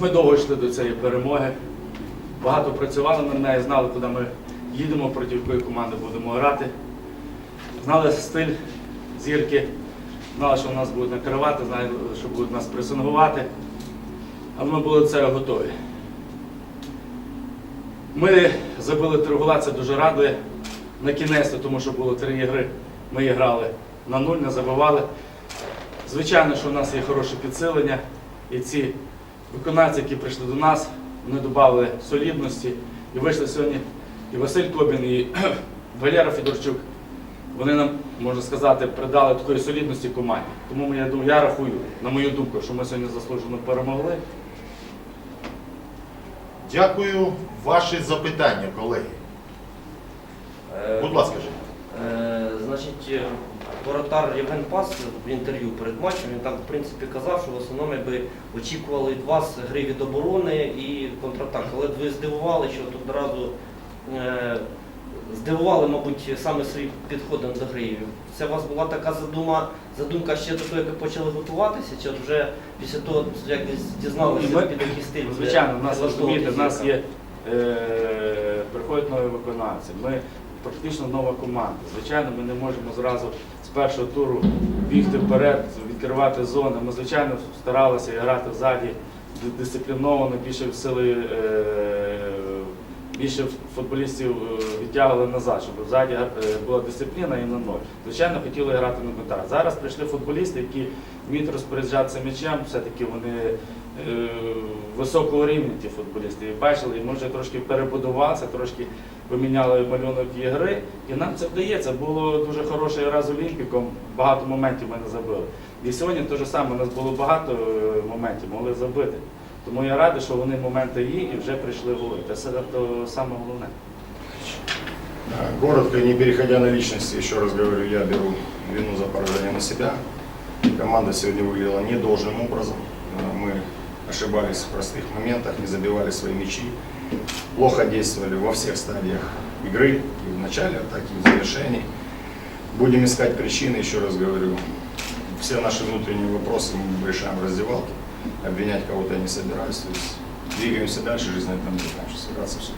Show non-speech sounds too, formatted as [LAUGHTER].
Ми довго йшли до цієї перемоги. Багато працювали над нею, знали, куди ми їдемо, проти якої команди будемо грати. Знали стиль зірки, знали, що нас будуть накривати, знали, що будуть нас пресингувати. Але ми були до цього готові. Ми забили три гола, це дуже радує. На кінець, тому що було три ігри. Ми грали на нуль, не забивали. Звичайно, що у нас є хороше підсилення, і ці виконавці, які прийшли до нас, вони додали солідності. І вийшли сьогодні і Василь Кобін, і [CLEARS THROAT] Валера Федорчук. Вони нам, можна сказати, придали такої солідності команді. Тому я думаю, я рахую, на мою думку, що ми сьогодні заслужено перемогли. Дякую. Ваші запитання, колеги. Е, Будь ласка. Е, Значить, е, воротар Євген Пас в інтерв'ю перед матчем він там в принципі казав, що в основному якби очікували від вас гри від оборони і контратак. Але ви здивували, що тут одразу е, здивували, мабуть, саме своїм підходом до гри. Це у вас була така задума, задумка ще до того, як ви почали готуватися, чи от вже після того, як ви дізналися, Ну, Ми- під який стиль? Звичайно, в нас розумієте, в нас є е, приходять нові виконавці. Ми практично нова команда. Звичайно, ми не можемо зразу з першого туру бігти вперед, відкривати зони. Ми, звичайно, старалися грати ззаді дисципліновано, більше сили. Е, Більше футболістів е, відтягували назад, щоб ззаді е, була дисципліна і на ноль. Звичайно, хотіли грати на контакт. Зараз прийшли футболісти, які вміють розпоряджатися м'ячем, все-таки вони е, високого рівня ті футболісти. І бачили, і ми вже трошки перебудувалися, трошки поміняли малюнок ігри, і нам це вдається. Було дуже хороший раз Олімпіком, багато моментів ми не забили. І сьогодні те ж саме, у нас було багато моментів, могли забити. Тому я радий, що вони моменти є і вже прийшли голи. Це все то саме головне. Коротко, не переходя на личности, еще раз говорю, я беру вину за поражение на себя. Команда сегодня выглядела не должным образом. Э, Мы ошибались в простых моментах, не забивали свои мячи. Плохо действовали во всех стадиях игры, и в начале атаки, и в завершении. Будем искать причины, еще раз говорю. Все наши внутренние вопросы мы решаем в раздевалке. Обвинять кого-то я не собираюсь. То есть двигаемся дальше, жизнь на этом не собираться все.